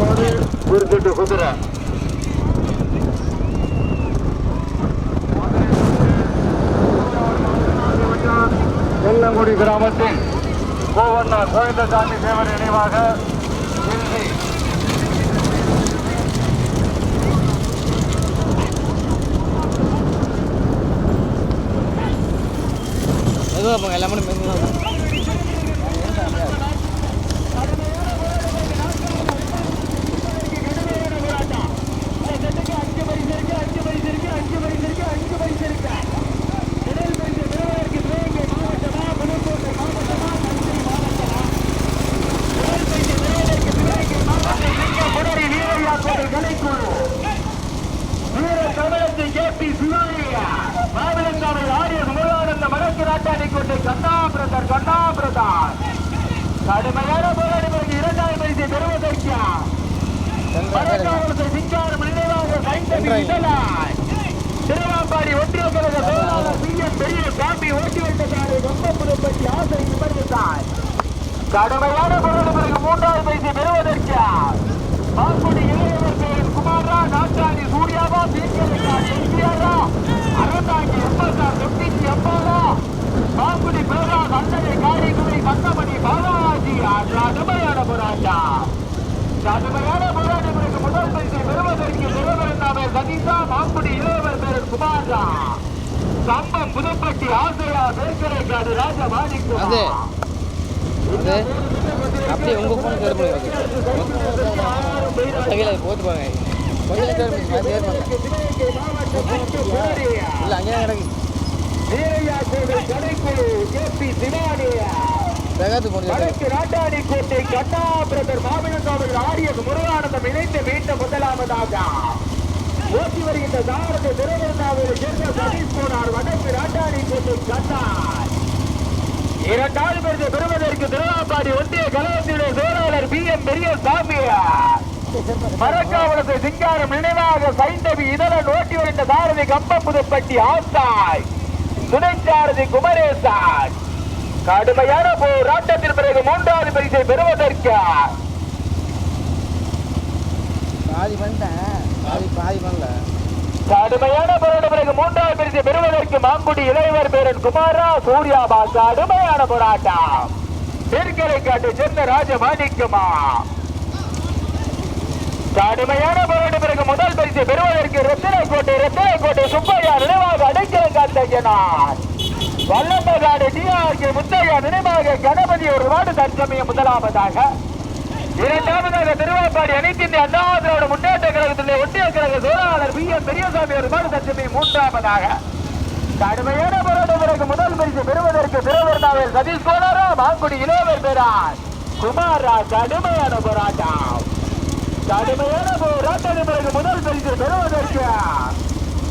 மாடு குறிப்பிட்டு குதிரை. வெள்ளங்குடி கிராமத்தில் கோவண்ணா கோவிந்தசாமி தேவர் நினைவாக இன்று மெதுவாக போங்க எல்லாமே மெதுவாக முன்னணி வீரையா கோட்டை கலைக்குழு வீர தமிழத்தை கேபி சிவானியா மாவிலங்காவை ஆரிய முருகானந்த மலக்கு நாட்டாணி கோட்டை கண்ணா பிரதர் கண்ணா பிரதார் கடுமையான போராடி பிறகு இரண்டாயிரம் பரிசை பெறுவதற்கு மலக்காவலத்தை சிங்காரம் நினைவாக கைத்தறி இதழாய் திருவாம்பாடி ஒன்றிய கழக செயலாளர் பி என் பெரிய சாமி ஓட்டி வைத்ததாறு கம்பபுரப்பட்டி ஆசை நிபந்தத்தார் கடுமையான பொருள் பிறகு மூன்றாவது பரிசை பெறுவதற்கு பாக்குடி இளையவர் பேரன் குமாரா நாட்டாணி சூர்யாவா தீர்க்கலைக்கா எம்ஜிஆரா அறந்தாங்கி எம்எஸ்ஆ தொட்டிச்சி அம்பாலா பாக்குடி பிரகாஷ் அண்ணனை காரிக்குடி கண்ணமணி பாலாஜி கடுமையான போராட்டம் கடுமையான போராட்டம் பிறகு முதல் பரிசை பெறுவதற்கு சதீஷா மாங்குடி இளையவர் பேரன் குமாரா சம்பம் புதுப்பட்டி ஆசையா பேர்கரைக்காடு ராஜா அது அப்படியே உங்கள் ஃபோன் சேர் பண்ணி கையில் போட்டு போங்க. கொஞ்சம் சேர் பண்ணி அது சேர் பண்ணுங்க இல்லை அங்கேயே கிடக்கு. வேகாத்து போட்டு வடக்கு நாட்டாடி கோட்டை கண்ணா பிரதர் மாவிலங்காவில் ஆரியது முருகானந்தம் இணைந்து மீட்ட முதலாவதாக. ஓட்டி வருகின்ற தாரத்தை திருவண்ணாவில் சேர்ந்த சதீஷ் போனார் வடக்கு நாட்டாடி கோட்டை கண்டார். இரண்டாவது பேருக்கு பெறுவதற்கு திருவாப்பாடி ஒன்றிய கழகத்தினுடைய செயலாளர் பி எம் பெரிய சாமியார் மரக்காவலத்தை சிங்காரம் நினைவாக சைந்தவி இதழன் ஓட்டி வருகின்ற சாரதி கம்பப்புதுப்பட்டி ஆசாய். துணைச்சாரதி குமரேசாய். கடுமையான போராட்டத்தின் பிறகு மூன்றாவது பரிசை பெறுவதற்கு பாதி பண்ணிட்டேன். பாதி பாதி பண்ணல. கடுமையான போராட்ட பிறகு மூன்றாவது பரிசை பெறுவதற்கு மாங்குடி இளைவர் பேரன் குமாரா சூர்யாபா கடுமையான போராட்டம். தெற்கரை காட்டு சேர்ந்த ராஜ மாணிக்கமா? கடுமையான போராட்ட பிறகு முதல் பரிசை பெறுவதற்கு ரத்தினக்கோட்டை ரத்தினக்கோட்டை சுப்பையா நினைவாக அடைக்கலம் காத்தகினார் வல்லம்பகாடு டிஆர்கே முத்தையா நினைவாக கணபதி ஒரு வார்டு தற்சமயம் முதலாவதாக இரண்டாவதாக திருவாப்பாடி அனைத்து இந்திய அண்ணா திராவிட முன்னேற்ற கழகத்திலே ஒன்றிய கழக செயலாளர் பி எம் பெரியசாமி ஒரு வார்டு தற்சமயம் மூன்றாவதாக. கடுமையான போராட்ட முதல் பரிசு பெறுவதற்கு திருவண்ணாவில் சதீஷ் கோலாரா மாங்குடி இளவர் பெறார். குமாரா கடுமையான போராட்டம். கடுமையான போராட்டத்தின் பிறகு முதல் பரிசு பெறுவதற்கு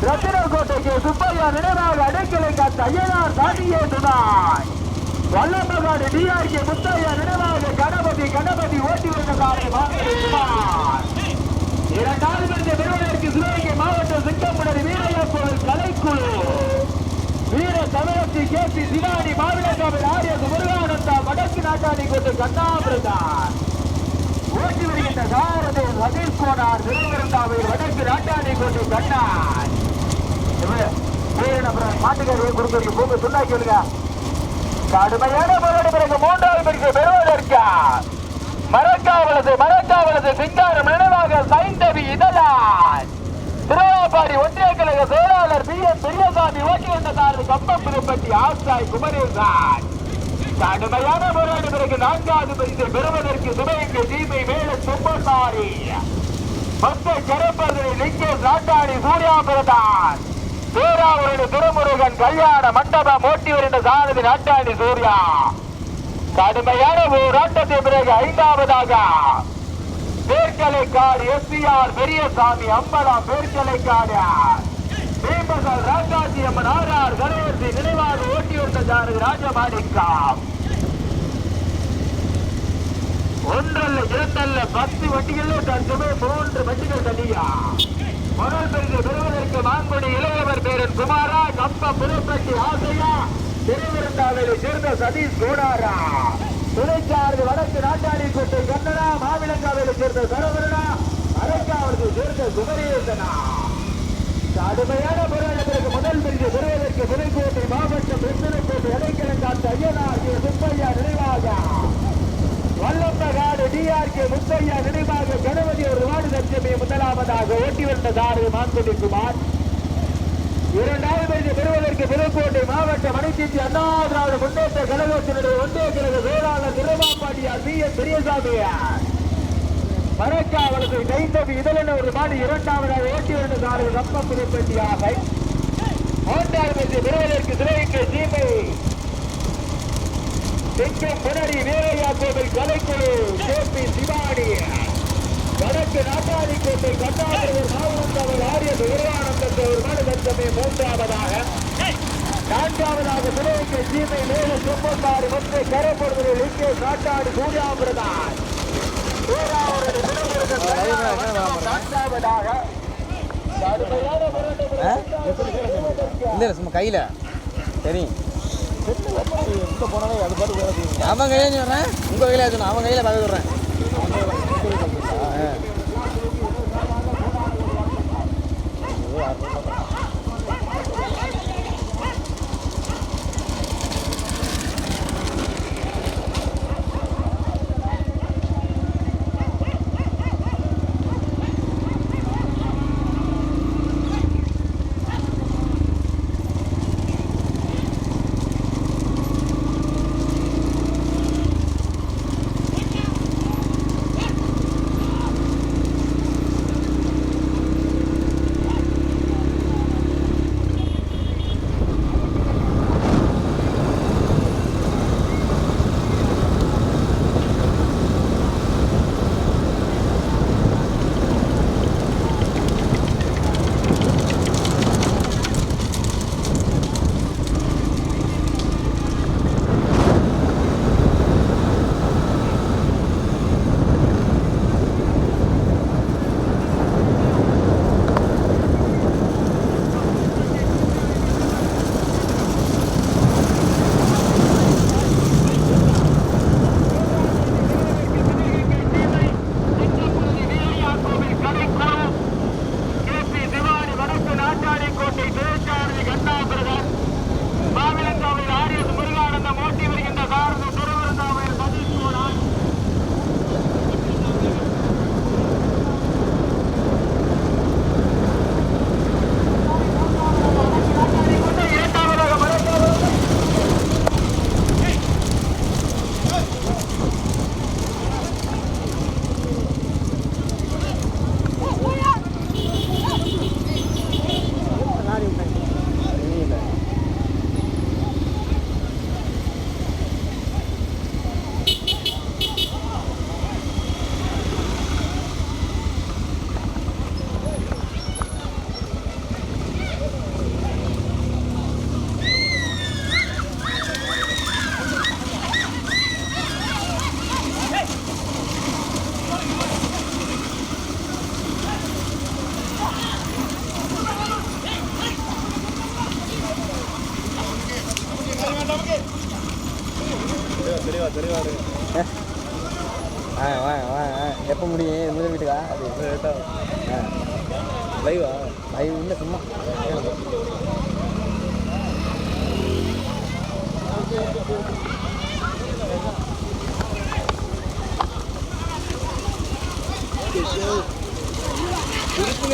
ரத்தினக்கோட்டைக்கு சுப்பையா நினைவாக அடைக்கலை காத்த ஐயனார் சாமியே துணாய் வல்லம்பகாடு டிஆர்கே முத்தையா நினைவாக கணபதி கணபதி ஓட்டி வந்த காரை இரண்டாவது பரிசு பெறுவதற்கு சிவகங்கை மாவட்டம் சிங்கம்புணர் வீரையா கோவில் கலைக்குழு. வீர தமிழச்சி கே பி சிவானி மாவிலக்காவில் ஆரியது முருகானந்தா வடக்கு நாட்டாணி கொண்டு கண்ணாமிருந்தார் ஓட்டி வருகின்ற சாரதி சதீஷ் கோனார் திருவிருந்தாவில் வடக்கு நாட்டாணி கொண்டு கண்ணார். மாட்டுக்காரி குறுக்கு போக சொன்னா கேளுங்க. கடுமையான போராட்ட பிறகு மூன்றாவது பரிசு பெறுவதற்கு மரக்காவலது மரக்காவலது சிங்காரம் நினைவாக சைந்தவி இதழான் திருவாபாடி ஒன்றிய கழக செயலாளர் பி. என். பெரியசாமி ஓட்டி வந்த காரது கம்பம் புதுப்பட்டி ஆசாய் குமரேசான் கடுமையான போராட்ட பிறகு நான்காவது பரிசை பெறுவதற்கு துணைக்கு தீமை மேல சுப்பசாரி மத்த கரப்பதனை லிங்கேஷ் நாட்டாணி சூர்யாபுரதான் பேராவூரணி திருமுருகன் கல்யாண மண்டபம் ஓட்டி வருகின்ற சாரதி நாட்டாணி சூர்யா. கடுமையான போராட்டத்தின் பிறகு ஐந்தாவதாக பேர்கலைக்காடு எஸ்பிஆர் பெரியசாமி அம்பலம் பேர்கலைக்காடு பீம்பகல் ராஜாஜி அம்மன் ஆர்ஆர் கணவர்த்தி நினைவாக ஓட்டி வந்த சாரதி ராஜமாணிக்கம். ஒன்றல்ல இரண்டல்ல பத்து வண்டிகளில் தற்சமய மூன்று வண்டிகள் தனியா முதல் பரிசு பெறுவதற்கு மாங்குடி இளையவர் பேரன் குமாரா கம்ப புதுப்பட்டி ஆசையா திருவிருந்தாவிலை சேர்ந்த சதீஷ் கோடாரா. துணைச்சார்பு வடக்கு நாட்டாளி கோட்டை கண்ணனா மாவிலங்காவிலை சேர்ந்த சரவரனா குமரேசனா. கடுமையான போராட்டத்திற்கு முதல் பிரிவு பெறுவதற்கு புதுக்கோட்டை மாவட்டம் வெற்றிலைக்கோட்டை இடைக்கிழங்கு ஐயனார் சுப்பையா நினைவாக. வல்லப்பகாடு டிஆர்கே முத்தையா நினைவாக கணபதி ஒரு வார்டு லட்சுமி முதலாவதாக ஓட்டி வந்த தாரு மான்குடி குமார். இரண்டாவது பரிசு பெறுவதற்கு புதுக்கோட்டை மாவட்டம் அனைத்து அண்ணா திராவிட முன்னேற்ற கழகத்தினுடைய ஒன்றிய கழக வேளாளர் திருமாப்பாட்டியார் பி எஸ் பெரியசாமியார். மரக்காவலத்தை கைத்தவி இதழன ஒரு மாடு இரண்டாவதாக ஓட்டி வந்த தாரு ரப்ப புதுப்பட்டியாக மூன்றாவது பரிசு பெறுவதற்கு திரைக்கு சீமை தெற்கும் புனரி வீரையா கோவில் கலைக்குழு கேபி சிவானி. வடக்கு நாட்டாளி கோட்டை கட்டாளர் மாவட்டவர் ஆரிய விருவானந்தத்தை ஒரு மனு லட்சமே மூன்றாவதாக. நான்காவதாக சிலைக்கு சீமை மேல சொப்பந்தாறு ஒன்றை கரப்படுவதில் இங்கே நாட்டாடு சூர்யாபிரதான் இல்லை சும்மா கையில். தெரியும் அவன் கையில சொல்றேன் உங்க கையில சொல்லணும் அவன் கையில பார்க்க சொல்றேன். ஆ.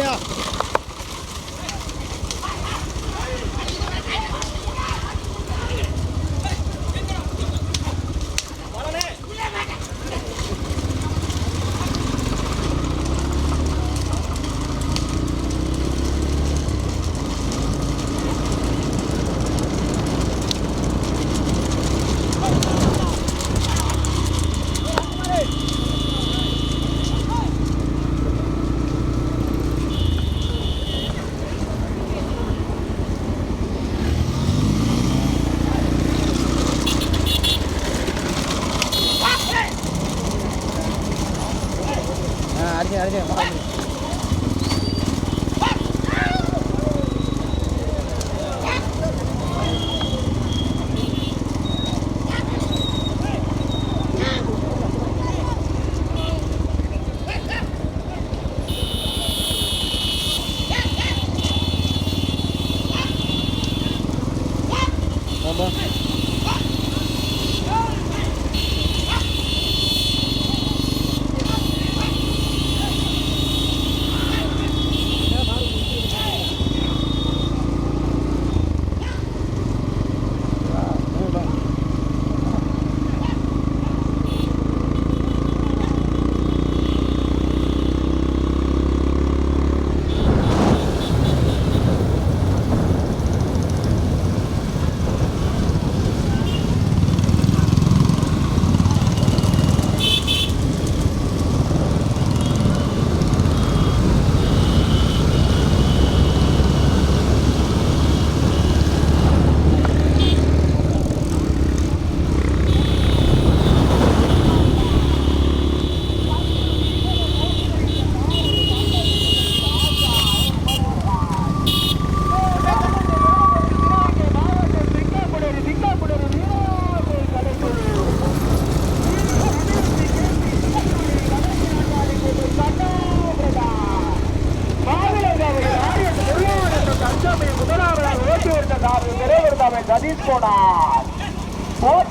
ஆ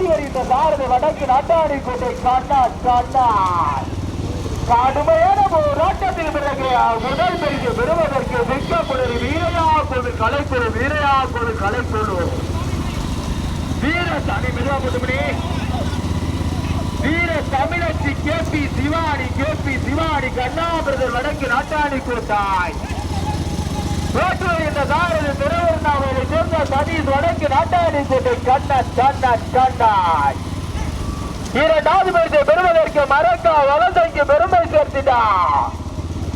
போட்டி வருகின்ற சாரதி வடக்கு நாட்டாடி கோட்டை காட்டார் காட்டார் கடுமையான போராட்டத்தில் பிறகு முதல் பரிசு பெறுவதற்கு வெட்கப்படுது வீரையா கொடு கலைக்குழு வீரையா கொடு கலைக்குழு வீர தனி மெதுவா போட்டுமணி வீர தமிழச்சி K P Sivani K P Sivani கண்ணாபிரதர் வடக்கு நாட்டாணி கோட்டாய். ஓட்டு இந்த சாரதி திருவண்ணாமலை சேர்ந்த சதீஷ் வடக்கு நாட்டாணி கோட்டை கண்ணன் கண்ணன் கண்ணாய். இரண்டாவது பரிசை பெறுவதற்கு மரக்கா வலசைக்கு பெருமை சேர்த்திட்டார்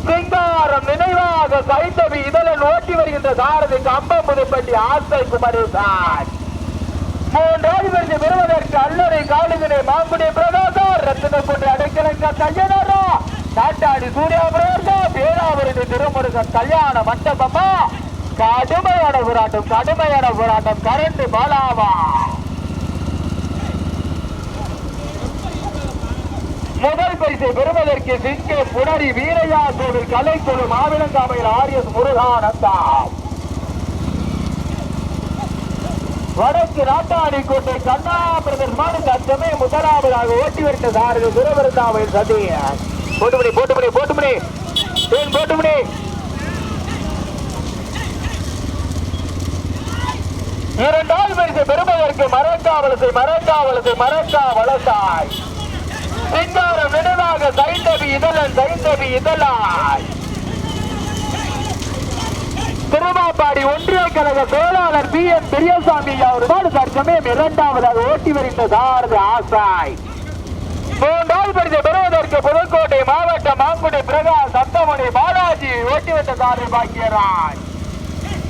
சிங்காரம் நினைவாக சைத்தவி இதழன் ஓட்டி வருகின்ற சாரதி கம்பம் புதுப்பட்டி ஆசை குமரேசான் மூன்றாவது பரிசு பெறுவதற்கு அல்லறை காலுகினை மாங்குடி பிரகாசம் ரத்தின கொண்டு அடைக்கலங்க கையனரா. நாட்டாடி சூர்யா பேராபுரத்து பேராவரணி திருமுருகன் கல்யாண மண்டபமா? கடுமையான போராட்டம் கடுமையான போராட்டம். கரண்டு பாலாவா? முதல் பரிசை பெறுவதற்கு சிங்கே புனரி வீரையா கோவில் கலைக்குழு மாவிலங்காமையில் ஆரியஸ் முருகானந்தா. வடக்கு நாட்டாணி கோட்டை கண்ணா பிரதர் மாடு தச்சமே முதலாவதாக ஓட்டி வருகின்ற சாரதி திருவருந்தாவையில் சதிய போட்டுமணி போட்டுமணி போட்டுமணி தேன் போட்டுமணி இரண்டாவது பரிசை பெறுவதற்கு மரக்காவலசை மரக்காவலசை மரக்காவலசாய். சிங்காரம் நினைவாக சைந்தவி இதழன் சைந்தவி இதழாய். திருமாப்பாடி ஒன்றிய கழக செயலாளர் பி என் பெரியசாமி அவர்கள் தற்சமயம் இரண்டாவதாக ஓட்டி வருகின்ற சாரதி ஆசாய். மூன்றாவது பரிசை பெறுவதற்கு புதுக்கோட்டை மாவட்ட மாங்குடி பிரகாஷ் சத்தமணி பாலாஜி ஓட்டிவிட்ட வந்த சாரதி பாக்கியராஜ்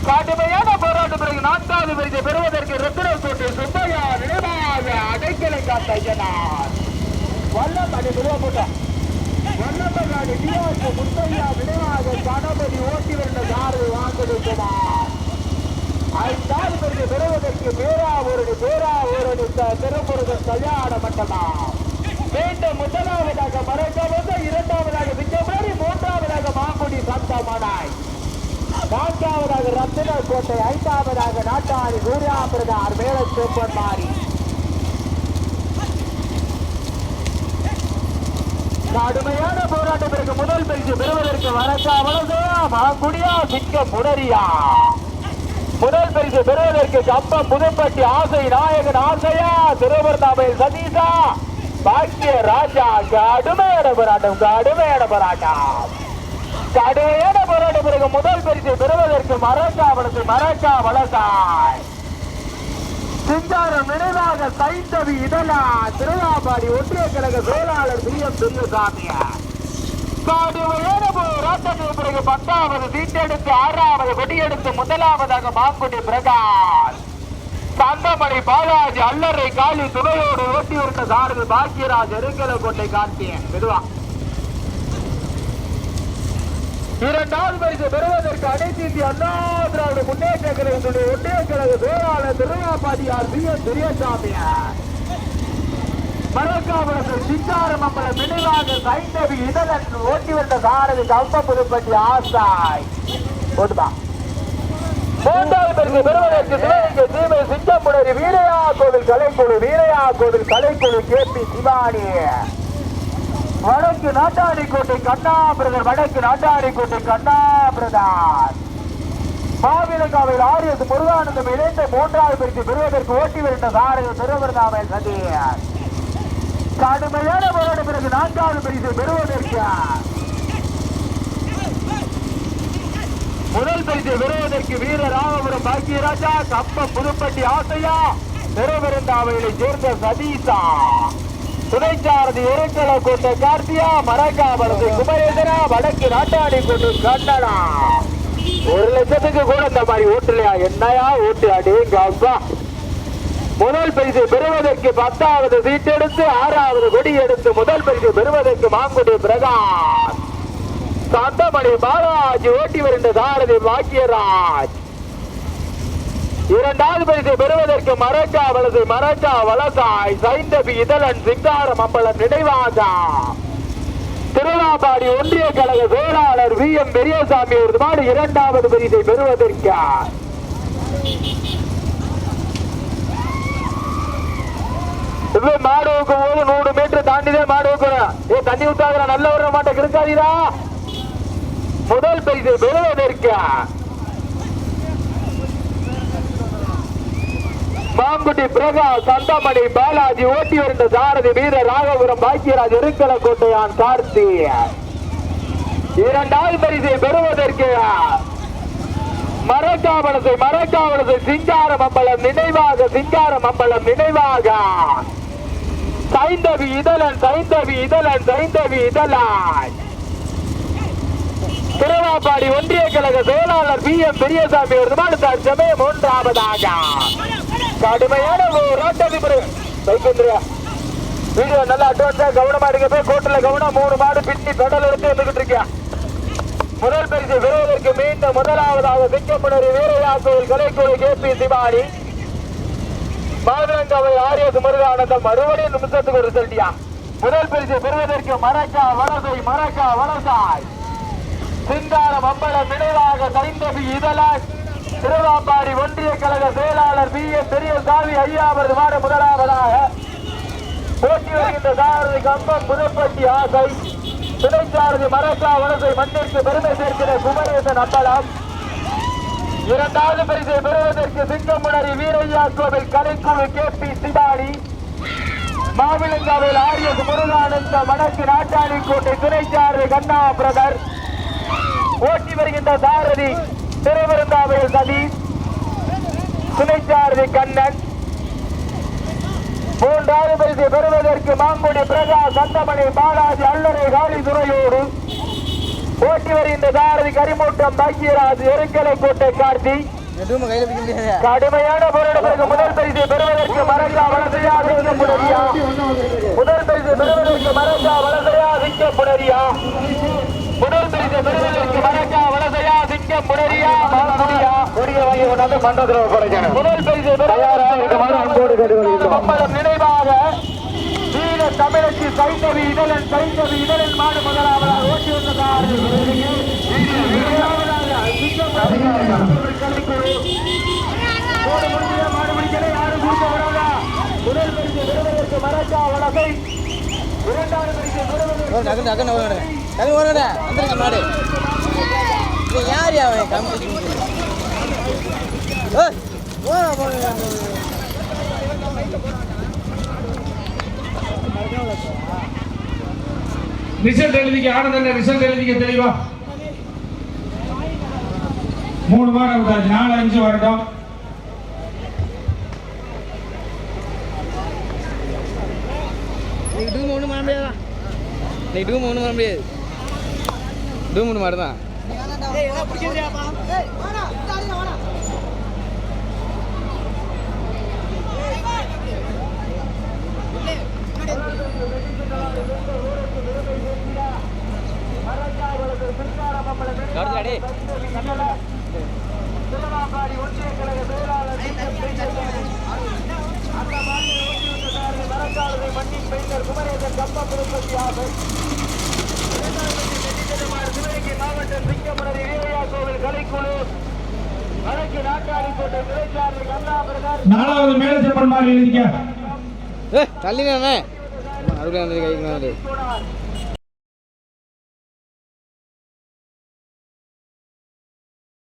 கடுமையான போராட்டம் பிறகு நான்காவது பரிசை பெறுவதற்கு ரத்தினக்கோட்டை சுப்பையா நினைவாக அடைக்கலை காத்த ஐயனார். வல்லமணி விடுவ போட்டோம் டிஆர்க்கு முத்தையா நினைவாக கணபதி ஓட்டி வந்த சாரதி வாங்கெடுக்குமார் ஐந்தாவது பரிசு பெறுவதற்கு பேரா ஒரு பேரா ஒரு திருமுருகன் கல்யாண மண்டலம் மீண்டும் முதலாவதாக மறைக்கவங்க இரண்டாவதாக விஜயபுரி மூன்றாவதாக மாங்குடி சந்தமனாய் நான்காவதாக ரத்தின கோட்டை ஐந்தாவதாக நாட்டாணி சூர்யாபிரதார் மேல சூப்பர் மாறி. கடுமையான போராட்டத்திற்கு முதல் பரிசு பெறுவதற்கு வரக்கா மாங்குடியா சிங்கம் புனரியா முதல் பரிசு பெறுவதற்கு கம்பம் புதுப்பட்டி ஆசை நாயகன் ஆசையா? திருவண்ணாமலை சதீஷா? பாக்கிய ராஜா கடுமையான போராட்டம் கடுமையான போராட்டம். கடுமையான போராட்டம். பிறகு முதல் பரிசை பெறுவதற்கு மரக்கா வளர்த்து மரக்கா வளர்த்தாய். சிங்காரம் நினைவாக சைத்தவி இதழா திருவாபாடி ஒன்றிய கழக செயலாளர் பி எம் துரியசாமி கடுமையான போராட்டத்திற்கு பிறகு பத்தாவது சீட்டெடுத்து ஆறாவது கொடியெடுத்து முதலாவதாக மாங்குடி பிரகாஷ். தங்கமணி பாலாஜி அல்லறை காலி துணையோடு ஓட்டி வருகிற சாரதி பாக்கியராஜ் எருங்கல கோட்டை காட்டிய மெதுவா. இரண்டாவது பரிசு பெறுவதற்கு அனைத்து இந்திய அண்ணா திராவிட முன்னேற்ற கழகத்துடைய ஒன்றிய கழக வேளாளர் திருவாபாதியார் பி எஸ் துரியசாமியார் மரக்காபுரத்தில் சிங்காரம் அம்பலம் நினைவாக சைந்தவி இதழன் ஓட்டி வந்த சாரதி கம்ப புதுப்பட்டி ஆசாய். போட்டுமா மூன்றாவது பரிசு பெறுவதற்கு சிவகங்கை தீமை சிங்கம்புணரி வீரையா கோவில் கலைக்குழு வீரையா கோவில் கலைக்குழு கே பி சிவானி. வடக்கு நாட்டாடி கோட்டை கண்ணா பிரதர் வடக்கு நாட்டாடி கோட்டை கண்ணா பிரதார். மாவிலங்காவில் ஆரியது முருகானந்தம் இணைந்த மூன்றாவது பரிசு பெறுவதற்கு ஓட்டி வருகின்ற சாரதி திருவருதாமை சதியார் கடுமையான போராட்ட பிறகு நான்காவது பரிசு பெறுவதற்கு முதல் பரிசை பெறுவதற்கு வீர ராமபுரம் பாக்கியராஜா கப்ப புதுப்பட்டி ஆசையா திருவருந்தாவையிலை சேர்ந்த சதீசா. துணைச்சாரதி எருக்கல கோட்டை கார்த்தியா மரக்காவலது குமரேசனா வடக்கு நாட்டாடி கொண்டு கண்டனா ஒரு லட்சத்துக்கு கூட இந்த மாதிரி ஓட்டலையா? என்னையா ஓட்டு அடேங்க அப்பா முதல் பரிசு பெறுவதற்கு பத்தாவது சீட் எடுத்து ஆறாவது கொடி எடுத்து முதல் பரிசு பெறுவதற்கு மாங்குடி பிரகாஷ். சந்தமணி பாலாஜி ஓட்டி வருகின்ற சாரதி பாக்கியராஜ் இரண்டாவது பரிசை பெறுவதற்கு மரக்கா வலசை மரக்கா வலசாய் சைந்தபி இதழன் சிங்காரம் அம்பலம் நினைவாகா திருவாபாடி ஒன்றிய கழக செயலாளர் வி. எம். பெரியசாமி ஒரு மாடு இரண்டாவது பரிசை பெறுவதற்கு. இதுவே மாடு வைக்கும் போது நூறு மீட்டர் தாண்டிதான் மாடு ஏ தண்ணி ஊத்தாகிற நல்ல வர மாட்டேன் இருக்காதீரா முதல் பரிசு பெறுவதற்கு மாங்குடி பிரகாஷ் சந்தமணி பாலாஜி ஓட்டி வருந்த சாரதி வீர ராகபுரம் பாக்கியராஜ் இருக்கல கோட்டையான் கார்த்தி. இரண்டாவது பரிசை பெறுவதற்கு மரக்காவலசை மரக்காவலசை சிங்கார மம்பலம் நினைவாக சிங்கார மம்பலம் நினைவாக. சைந்தவி இதழன் சைந்தவி இதழன் சைந்தவி இதழாய். திருவாப்பாடி ஒன்றிய கழக செயலாளர் பி எம் பெரியசாமி அவர்கள் சமயம் மூன்றாவதாக. கடுமையான ரோட்டதிபர் வைக்கின்றியா வீடியோ நல்லா அட்வான்ஸா கவனமா இருக்க போய் கோட்டில கவனம். மூணு மாடு பின்னி பெடல் எடுத்து வந்துகிட்டு இருக்கியா முதல் பரிசு பெறுவதற்கு மீண்டும் முதலாவதாக சிங்கமுனரி வீரையா கோயில் கலைக்குழு கே. பி. சிவாடி மாதுளங்கவை ஆரியஸ் முருகானந்தம். மறுபடியும் நிமிஷத்துக்கு ஒரு சொல்லியா முதல் பரிசு பெறுவதற்கு மரக்கா வலசை மரக்கா வலசாய். சிங்காரம் அம்பலம் நினைவாக தைந்தபி இதழாய் திருவாம்பாடி ஒன்றிய கழக செயலாளர் பி எஸ் பெரியசாமி ஐயா அவரது மாட முதலாவதாக போட்டி வருகின்ற சாரதி கம்பம் புதுப்பட்டி ஆசை. துணைச்சாரதி மரக்கா வலசை மண்ணிற்கு பெருமை சேர்க்கிற குமரேசன் அம்பலம் இரண்டாவது பரிசை பெறுவதற்கு சிங்கமுனரி வீரையா கோவில் கலைக்குழு கே பி சிவானி மாவிலங்காவில் ஆரியஸ் முருகானந்த வடக்கு நாட்டாளி கோட்டை துணைச்சாரதி கண்ணா பிரதர். ஓட்டி வருகின்ற சாரதி திருவிருந்தாவையில் சதீஷ் துணைச்சாரதி கண்ணன். மூன்றாவது பரிசு பெறுவதற்கு மாங்குடி பிரகாஷ் சந்தமணி பாலாஜி அல்லறை காளி துறையோடு. ஓட்டி வருகின்ற சாரதி கரிமூட்டம் பாக்கியராஜ் எருக்கலை கோட்டை கார்த்தி. கடுமையான போராட்டத்திற்கு முதல் பரிசு பெறுவதற்கு மரங்கா புனரியா முதல் பரிசு பெறுவதற்கு மரங்கா வலசையா சிங்க புனரியா முதல் பரிசு பெறுவதற்கு மரங்கா வலசையா சிங்க புனரியா மாங்குடியா கொடிய வாங்கி கொண்டாந்து மண்டபத்தில் ஒப்படைக்கணும் முதல் பரிசு மம்பலம் நினைவாக வீர தமிழச்சி சைந்தவி இதழன் சைந்தவி இதழன் மாடு முதலாவதாக ஓட்டி முடிஞ்ச மாடு பிடிக்கல யாரும் கொடுக்க முதல் பரிசு பெறுவதற்கு மரக்கா வலசை இரண்டாவது பரிசு பெறுவதற்கு மாடு இது யார் அவன் கம்பி போடா போடுங்க ரிசல்ட் எழுதிக்க ஆனந்தன் ரிசல்ட் எழுதிக்க தெளிவா? மூணு மாதம் விட்டாச்சு நாலு அஞ்சு வரட்டும். இன்னைக்கு டூம் ஒன்றும் பண்ண முடியாதா? இன்னைக்கு டூம் ஒன்றும் பண்ண முடியாது. டூம் ஒன்று மாடு தான் கவர்ந்தாடி திருவாபாடி ஒன்றிய கழக செயலாளர் அந்த மாதிரி ஓட்டி வந்ததார் மரக்காலத்தை மண்ணின் பெயிண்டர் குமரேசன் கம்பம் திருப்பதி ஆசை சிவகங்கை மாவட்டம் சிங்கமுனரி வீரையா கோவில் கலைக்குழு வடக்கு நாட்டாளி கோட்டை துறைச்சார்பு கண்ணாபிரதர் நாலாவது மேலச்சப்பன் மாதிரி எழுதிக்க. ஏ தள்ளினே நடுவில் வந்து கைக்கு வந்து